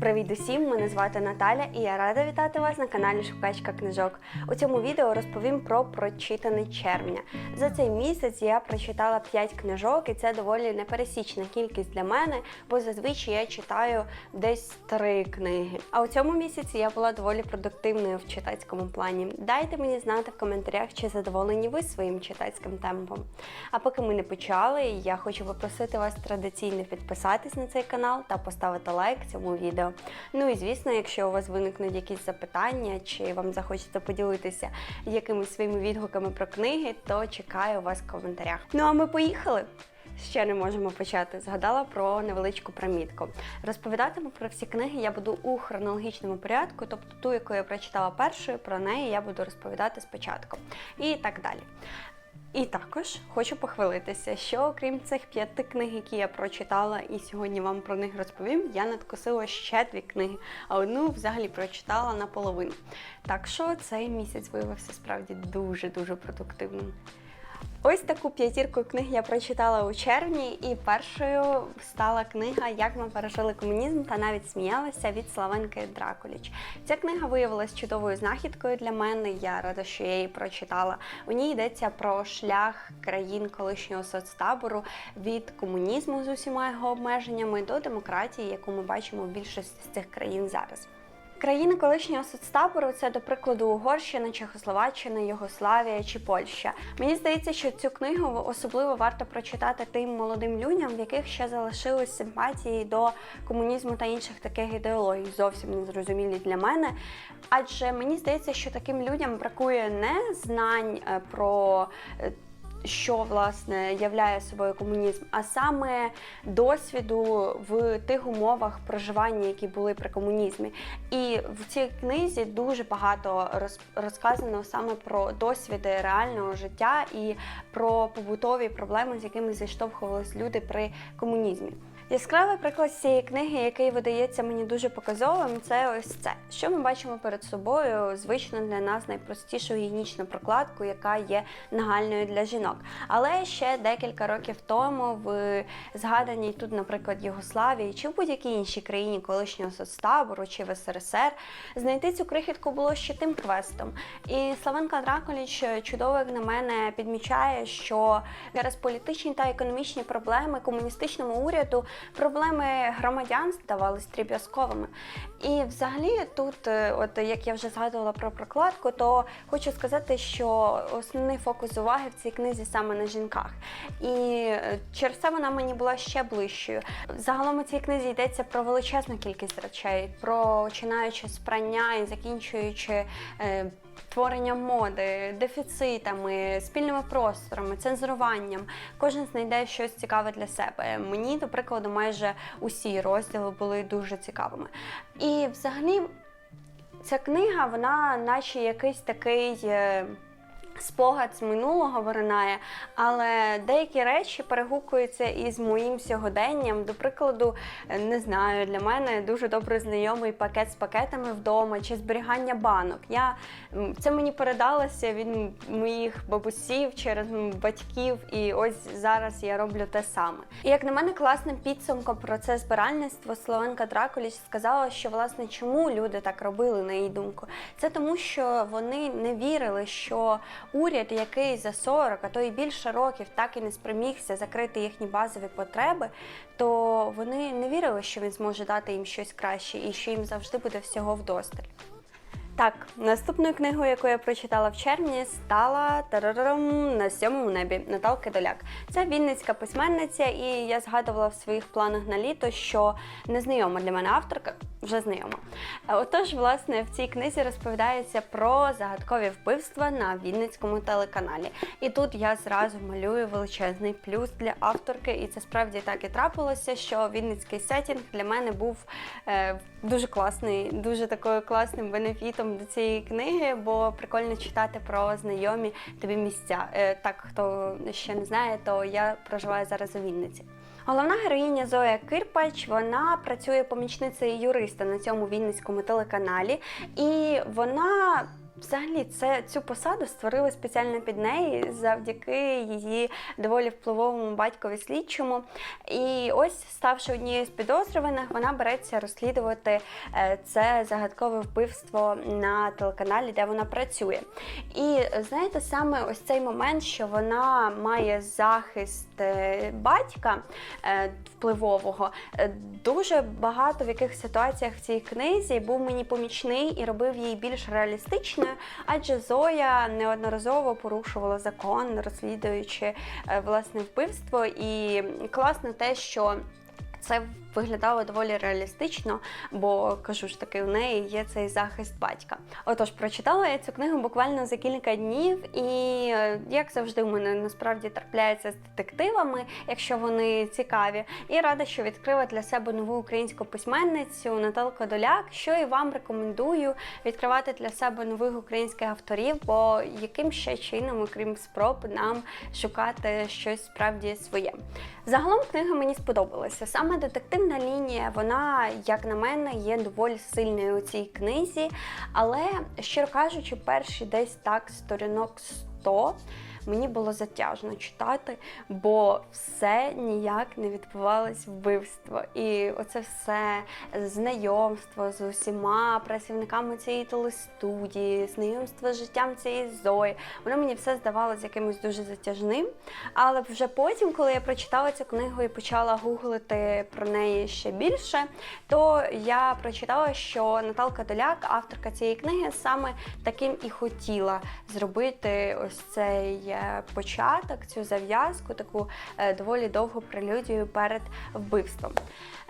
Привіт усім! Мене звати Наталя і я рада вітати вас на каналі Шукачка книжок. У цьому відео розповім про прочитане червня. За цей місяць я прочитала 5 книжок, і це доволі непересічна кількість для мене, бо зазвичай я читаю десь 3 книги. А у цьому місяці я була доволі продуктивною в читацькому плані. Дайте мені знати в коментарях, чи задоволені ви своїм читацьким темпом. А поки ми не почали, я хочу попросити вас традиційно підписатись на цей канал та поставити лайк цьому відео. Ну і звісно, якщо у вас виникнуть якісь запитання, чи вам захочеться поділитися якимись своїми відгуками про книги, то чекаю вас в коментарях. Ну а ми поїхали! Ще не можемо почати. Згадала про невеличку примітку. Розповідатиму про всі книги я буду у хронологічному порядку, тобто ту, яку я прочитала першою, про неї я буду розповідати спочатку. І так далі. І також хочу похвалитися, що окрім цих п'яти книг, які я прочитала, і сьогодні вам про них розповім, я надкосила ще дві книги, а одну взагалі прочитала наполовину. Так що цей місяць виявився справді дуже-дуже продуктивним. Ось таку п'ятірку книг я прочитала у червні, і першою стала книга Як ми пережили комунізм та навіть сміялася від Славенки Дракуліч. Ця книга виявилась чудовою знахідкою для мене. Я рада, що я її прочитала. У ній йдеться про шлях країн колишнього соцтабору від комунізму з усіма його обмеженнями до демократії, яку ми бачимо в більшості з цих країн зараз. Країни колишнього соцтабору це, до прикладу, Угорщина, Чехословаччина, Югославія чи Польща. Мені здається, що цю книгу особливо варто прочитати тим молодим людям, в яких ще залишились симпатії до комунізму та інших таких ідеологій, зовсім незрозумілі для мене. Адже мені здається, що таким людям бракує не знань е, про. Що власне являє собою комунізм, а саме досвіду в тих умовах проживання, які були при комунізмі. І в цій книзі дуже багато роз- розказано саме про досвіди реального життя і про побутові проблеми, з якими зіштовхувались люди при комунізмі. Яскравий приклад цієї книги, який видається мені дуже показовим, це ось це. Що ми бачимо перед собою? Звично для нас найпростішу гігієнічну прокладку, яка є нагальною для жінок. Але ще декілька років тому в згаданій тут, наприклад, Югославії чи в будь-якій іншій країні колишнього соцтабору чи в СРСР знайти цю крихітку було ще тим квестом. І Славенка Драколіч чудово, як на мене, підмічає, що через політичні та економічні проблеми комуністичному уряду проблеми громадян ставали стріб'язковими. І взагалі тут, е, от як я вже згадувала про прокладку, то хочу сказати, що основний фокус уваги в цій книзі саме на жінках. І е, через це вона мені була ще ближчою. Загалом у цій книзі йдеться про величезну кількість речей, про починаючи з прання і закінчуючи. Е, Творенням моди, дефіцитами, спільними просторами, цензуруванням. Кожен знайде щось цікаве для себе. Мені, до прикладу, майже усі розділи були дуже цікавими. І взагалі ця книга, вона наче якийсь такий. Спогад з минулого виринає, але деякі речі перегукуються із моїм сьогоденням. До прикладу, е, не знаю, для мене дуже добре знайомий пакет з пакетами вдома чи зберігання банок. Я це мені передалося від моїх бабусів через батьків, і ось зараз я роблю те саме. І як на мене, класним підсумком про це збиральництво Словенка Дракуліч сказала, що власне чому люди так робили, на її думку, це тому, що вони не вірили, що уряд, який за 40, а то і більше років так і не спромігся закрити їхні базові потреби, то вони не вірили, що він зможе дати їм щось краще і що їм завжди буде всього вдосталь. Так, наступною книгою, яку я прочитала в червні, стала тарарарам на сьомому небі Наталки Доляк. Це вінницька письменниця, і я згадувала в своїх планах на літо, що незнайома для мене авторка вже знайома. Е, Отож, власне, в цій книзі розповідається про загадкові вбивства на Вінницькому телеканалі. І тут я зразу малюю величезний плюс для авторки, і це справді так і трапилося, що Вінницький сетінг для мене був е, дуже класний, дуже такою класним бенефітом до цієї книги, бо прикольно читати про знайомі тобі місця. Е, так, хто ще не знає, то я проживаю зараз у Вінниці. Головна героїня Зоя Кирпач вона працює помічницею юриста на цьому вінницькому телеканалі, і вона Взагалі, це цю посаду створили спеціально під неї завдяки її доволі впливовому батькові слідчому. І ось, ставши однією з підозрюваних, вона береться розслідувати е, це загадкове вбивство на телеканалі, де вона працює. І знаєте, саме ось цей момент, що вона має захист е, батька е, впливового, дуже багато в яких ситуаціях в цій книзі був мені помічний і робив її більш реалістичною, адже Зоя неодноразово порушувала закон, розслідуючи е, власне вбивство. І класно те, що це виглядало доволі реалістично, бо кажу ж таки, у неї є цей захист батька. Отож, прочитала я цю книгу буквально за кілька днів, і е, як завжди, у мене насправді трапляється з детективами, якщо вони цікаві. І рада, що відкрила для себе нову українську письменницю Наталку Доляк, що і вам рекомендую відкривати для себе нових українських авторів, бо яким ще чином, окрім спроб, нам шукати щось справді своє. Загалом книга мені сподобалася. Саме детективна лінія, вона, як на мене, є доволі сильною у цій книзі. Але, щиро кажучи, перші десь так сторінок 100 мені було затяжно читати, бо все ніяк не відбувалось вбивство. І оце все знайомство з усіма працівниками цієї телестудії, знайомство з життям цієї Зої. Воно мені все здавалося якимось дуже затяжним. Але вже потім, коли я прочитала цю книгу і почала гуглити про неї ще більше, то я прочитала, що Наталка Доляк, авторка цієї книги, саме таким і хотіла зробити ось цей е, початок, цю зав'язку, таку е, доволі довгу прелюдію перед вбивством.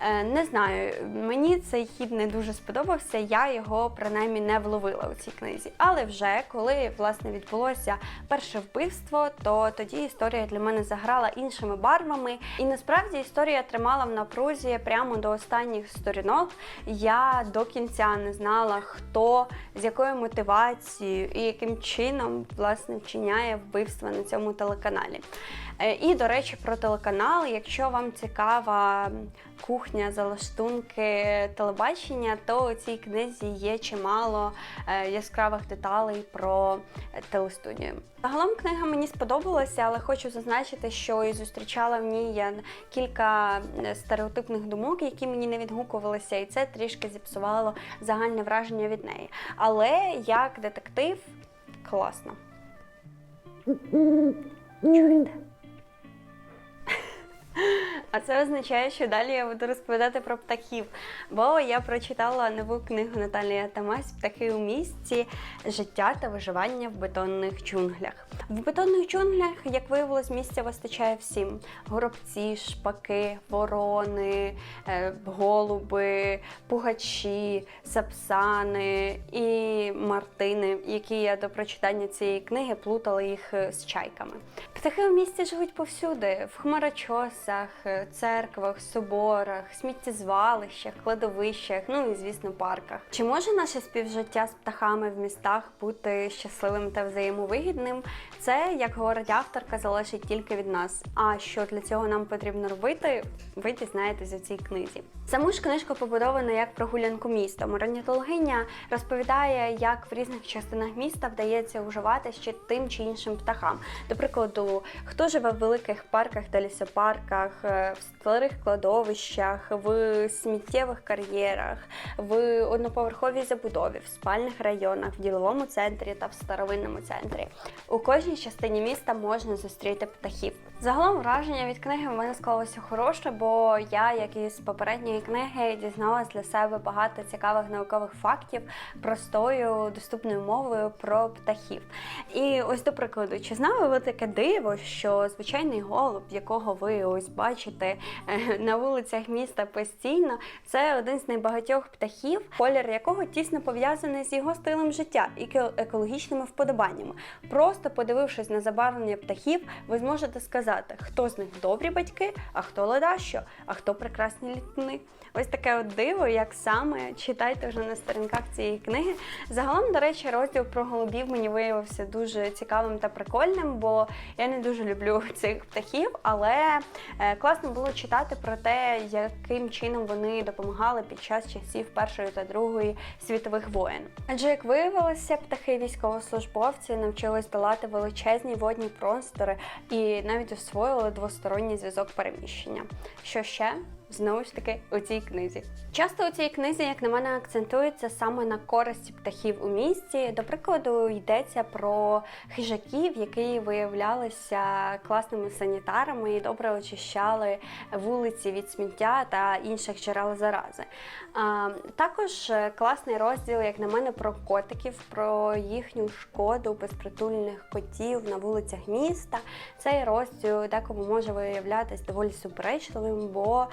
Е, Не знаю, мені цей хід не дуже сподобався, я його принаймні не вловила у цій книзі. Але вже коли власне відбулося перше вбивство, то тоді історія для мене заграла іншими барвами. І насправді історія тримала в напрузі прямо до останніх сторінок. Я до кінця не знала, хто з якою мотивацією і яким чином власне вчиняє вбивство на цьому телеканалі. Е, І, до речі, про телеканал, якщо вам цікава кухня, залаштунки телебачення, то у цій книзі є чимало е, яскравих деталей про телестудію. Загалом книга мені сподобалася, але хочу зазначити, що і зустрічала в ній я кілька е, стереотипних думок, які мені не відгукувалися, і це трішки зіпсувало загальне враження від неї. Але як детектив класно. 嗯嗯嗯嗯嗯 А це означає, що далі я буду розповідати про птахів. Бо я прочитала нову книгу Наталії Атамась Птахи у місті життя та виживання в бетонних джунглях. В бетонних джунглях, як виявилось, місця вистачає всім: горобці, шпаки, ворони, е, голуби, пугачі, сапсани і мартини, які я до прочитання цієї книги плутала їх е, з чайками. Птахи у місті живуть повсюди: в хмарочосах, е, церквах, соборах, сміттєзвалищах, кладовищах, ну і звісно, парках. Чи може наше співжиття з птахами в містах бути щасливим та взаємовигідним? Це, як говорить авторка, залежить тільки від нас. А що для цього нам потрібно робити, ви дізнаєтесь у цій книзі. Саму ж книжку побудовано як прогулянку містом. Орнітологиня розповідає, як в різних частинах міста вдається уживати ще тим чи іншим птахам. До прикладу, хто живе в великих парках та лісопарках, е, в старих кладовищах, в сміттєвих кар'єрах, в одноповерховій забудові, в спальних районах, в діловому центрі та в старовинному центрі. У кожній частині міста можна зустріти птахів. Загалом враження від книги в мене склалося хороше, бо я, як і з попередньої книги, дізналась для себе багато цікавих наукових фактів простою доступною мовою про птахів. І ось до прикладу, чи знали ви таке диво, що звичайний голуб, якого ви ось бачите е, на вулицях міста постійно, це один з найбагатьох птахів, колір якого тісно пов'язаний з його стилем життя і екологічними вподобаннями. Просто подивившись на забарвлення птахів, ви зможете сказати. Сказати, хто з них добрі батьки, а хто ледащо, а хто прекрасні літни. Ось таке от диво, як саме читайте вже на сторінках цієї книги. Загалом, до речі, розділ про голубів мені виявився дуже цікавим та прикольним, бо я не дуже люблю цих птахів, але е, класно було читати про те, яким чином вони допомагали під час часів Першої та Другої світових воєн. Адже як виявилося, птахи військовослужбовці навчились долати величезні водні простори і навіть освоїли двосторонній зв'язок переміщення. Що ще? Знову ж таки у цій книзі. Часто у цій книзі, як на мене, акцентується саме на користі птахів у місті. До прикладу, йдеться про хижаків, які виявлялися класними санітарами і добре очищали вулиці від сміття та інших джерел зарази. Також класний розділ, як на мене, про котиків, про їхню шкоду безпритульних котів на вулицях міста. Цей розділ декому може виявлятись доволі суперечливим, бо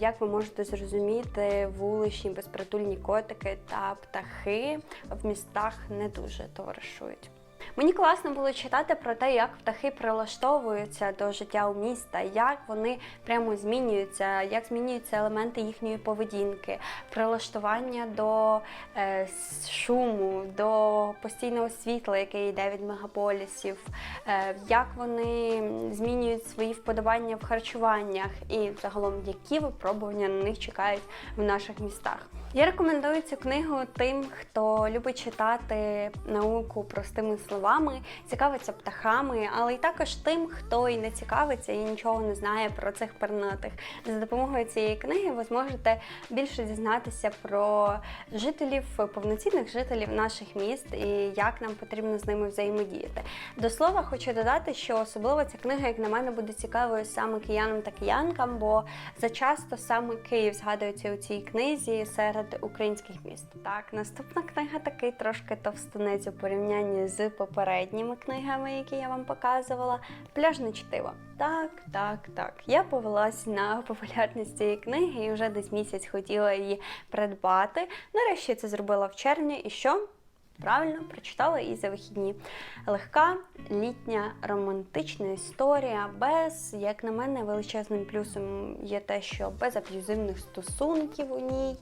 Як ви можете зрозуміти, вуличні безпритульні котики та птахи в містах не дуже товаришують. Мені класно було читати про те, як птахи прилаштовуються до життя у міста, як вони прямо змінюються, як змінюються елементи їхньої поведінки, прилаштування до е, шуму, до постійного світла, яке йде від мегаполісів, е, як вони змінюють свої вподобання в харчуваннях і загалом які випробування на них чекають в наших містах. Я рекомендую цю книгу тим, хто любить читати науку простими словами, цікавиться птахами, але й також тим, хто і не цікавиться і нічого не знає про цих пернатих. За допомогою цієї книги ви зможете більше дізнатися про жителів, повноцінних жителів наших міст і як нам потрібно з ними взаємодіяти. До слова, хочу додати, що особливо ця книга, як на мене, буде цікавою саме киянам та киянкам, бо зачасто саме Київ згадується у цій книзі серед українських міст. Так, наступна книга такий трошки товстунець у порівнянні з попередніми книгами, які я вам показувала. Пляжне чтиво. Так, так, так. Я повелась на популярність цієї книги і вже десь місяць хотіла її придбати. Нарешті це зробила в червні. І що? Правильно, прочитала і за вихідні. Легка, літня, романтична історія, без, як на мене, величезним плюсом є те, що без аб'юзивних стосунків у ній.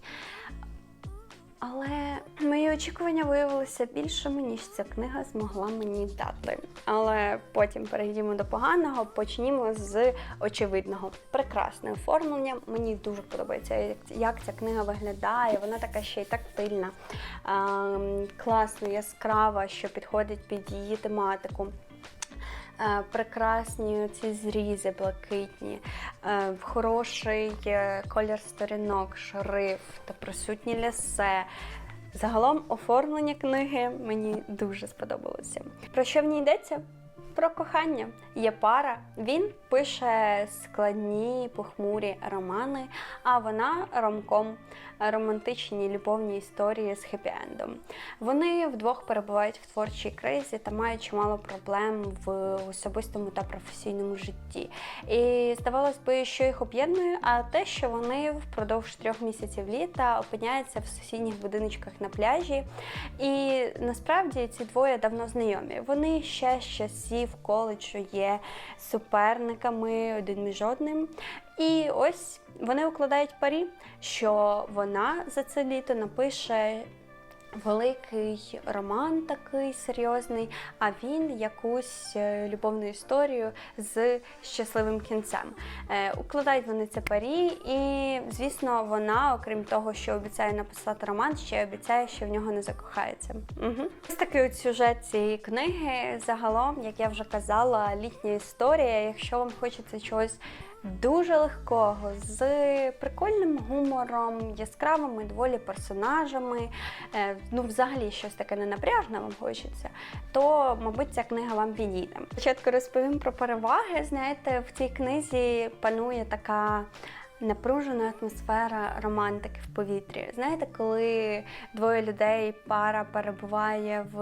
Але мої очікування виявилися більшими, ніж ця книга змогла мені дати. Але потім перейдімо до поганого, почнімо з очевидного. Прекрасне оформлення. Мені дуже подобається, як- ця книга виглядає. Вона така ще й тактильна, ем, класно, яскрава, що підходить під її тематику. Е, Прекрасні ці зрізи блакитні, е, хороший е, колір сторінок, шрифт, присутні лясе. Загалом оформлення книги мені дуже сподобалося. Про що в ній йдеться? Про кохання. Є пара, він пише складні похмурі романи, а вона ромком, романтичні любовні історії з хеппі-ендом. Вони вдвох перебувають в творчій кризі та мають чимало проблем в особистому та професійному житті. І здавалось би, що їх об'єднує, а те, що вони впродовж трьох місяців літа опиняються в сусідніх будиночках на пляжі. І насправді ці двоє давно знайомі. Вони ще з часів коледжу є суперниками один між одним. І ось вони укладають парі, що вона за це літо напише великий роман такий серйозний, а він якусь е, любовну історію з щасливим кінцем. Е, Укладають вони це парі, і звісно, вона, окрім того, що обіцяє написати роман, ще обіцяє, що в нього не закохається. Угу. Ось такий от сюжет цієї книги. Загалом, як я вже казала, літня історія. Якщо вам хочеться чогось дуже легкого, з прикольним гумором, яскравими доволі персонажами, е, ну взагалі щось таке ненапряжне вам хочеться, то, мабуть, ця книга вам підійде. Спочатку розповім про переваги. Знаєте, в цій книзі панує така. Напружена атмосфера романтики в повітрі. Знаєте, коли двоє людей, пара перебуває в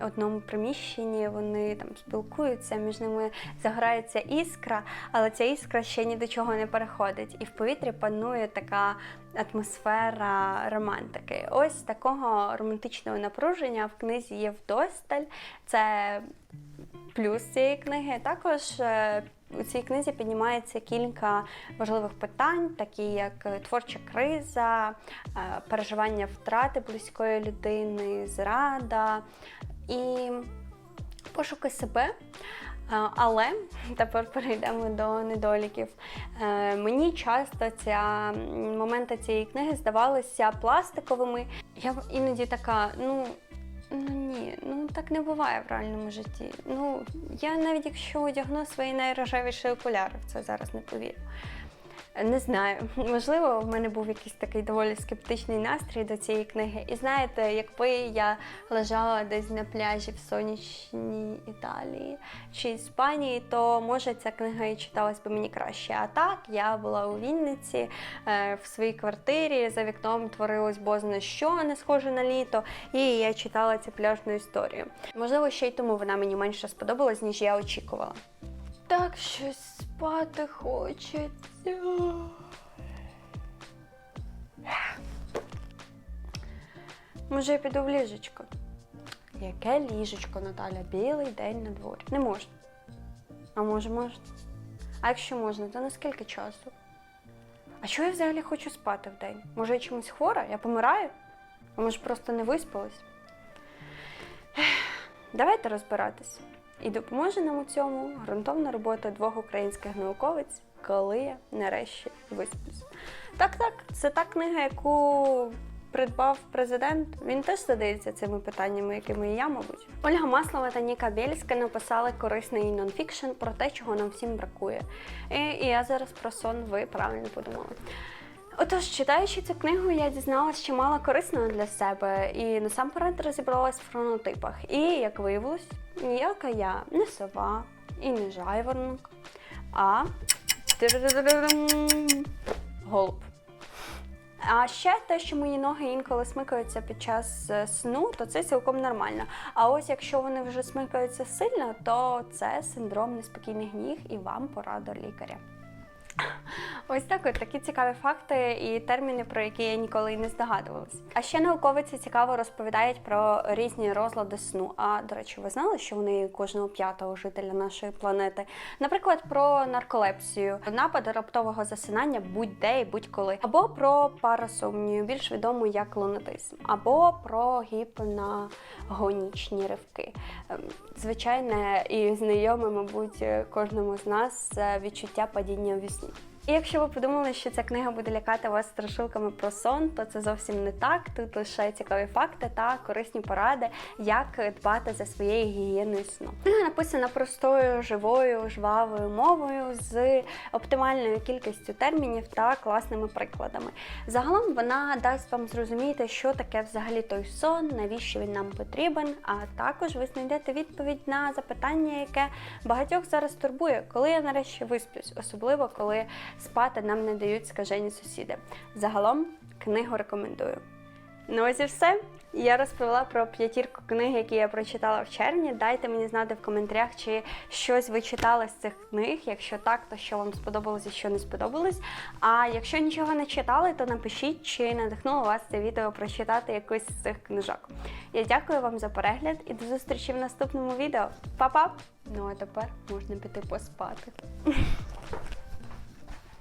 одному приміщенні, вони там спілкуються, між ними загорається іскра, але ця іскра ще ні до чого не переходить. І в повітрі панує така атмосфера романтики. Ось такого романтичного напруження в книзі є вдосталь. Це плюс цієї книги. Також е, У цій книзі піднімається кілька важливих питань, такі як е, творча криза, е, переживання втрати близької людини, зрада і пошуки себе. Е, Але тепер перейдемо до недоліків. Мені часто ця моменти цієї книги здавалися пластиковими. Я іноді така, ну. Ну ні, ну так не буває в реальному житті. Ну я навіть якщо одягну свої найрожевіші окуляри, в це зараз не повірю. Не знаю, можливо, в мене був якийсь такий доволі скептичний настрій до цієї книги. І знаєте, якби я лежала десь на пляжі в сонячній Італії чи Іспанії, то може ця книга і читалась би мені краще. А так, я була у Вінниці е, в своїй квартирі, за вікном творилось бозна що не схоже на літо, і я читала цю пляжну історію. Можливо, ще й тому вона мені менше сподобалась, ніж я очікувала. Так щось спати хочеться. Може, я піду в ліжечко? Яке ліжечко, Наталя? Білий день на дворі. Не можна. А може, можна? А якщо можна, то на скільки часу? А що я взагалі хочу спати в день? Може, я чимось хвора? Я помираю? А може, просто не виспалась? Давайте розбиратись. І допоможе нам у цьому ґрунтовна робота двох українських науковиць, коли я нарешті висплюсь. Так, так, це та книга, яку придбав президент. Він теж задається цими питаннями, якими і я, мабуть. Ольга Маслова та Ніка Бєльська написали корисний нонфікшн про те, чого нам всім бракує. І, і я зараз про сон, ви правильно подумали. Отож, читаючи цю книгу, я дізналася чимало корисного для себе і насамперед розібралась в хронотипах. І, як виявилось, ніяка я не сова і не жайворонок, а голуб. А ще те, що мої ноги інколи смикаються під час е, сну, то це цілком нормально. А ось якщо вони вже смикаються сильно, то це синдром неспокійних ніг і вам пора до лікаря. Ось так от такі цікаві факти і терміни, про які я ніколи й не здогадувалась. А ще науковиці цікаво розповідають про різні розлади сну. А до речі, ви знали, що вони кожного п'ятого жителя нашої планети? Наприклад, про нарколепсію, напади раптового засинання будь-де і будь-коли, або про парасомнію, більш відому як лунатизм, або про гіпнагонічні ривки. Ем, Звичайне і знайоме, мабуть, кожному з нас е, відчуття падіння вісні. І якщо ви подумали, що ця книга буде лякати вас страшилками про сон, то це зовсім не так. Тут лише цікаві факти та корисні поради, як дбати за своєю гігієною сну. Книга написана простою, живою, жвавою мовою з оптимальною кількістю термінів та класними прикладами. Загалом вона дасть вам зрозуміти, що таке взагалі той сон, навіщо він нам потрібен. А також ви знайдете відповідь на запитання, яке багатьох зараз турбує, коли я нарешті висплюсь, особливо коли спати нам не дають скажені сусіди. Загалом книгу рекомендую. Ну ось і все. Я розповіла про п'ятірку книг, які я прочитала в червні. Дайте мені знати в коментарях, чи щось ви читали з цих книг. Якщо так, то що вам сподобалось і що не сподобалось. А якщо нічого не читали, то напишіть, чи надихнуло вас це відео прочитати якусь з цих книжок. Я дякую вам за перегляд і до зустрічі в наступному відео. Па-па! Ну а тепер можна піти поспати.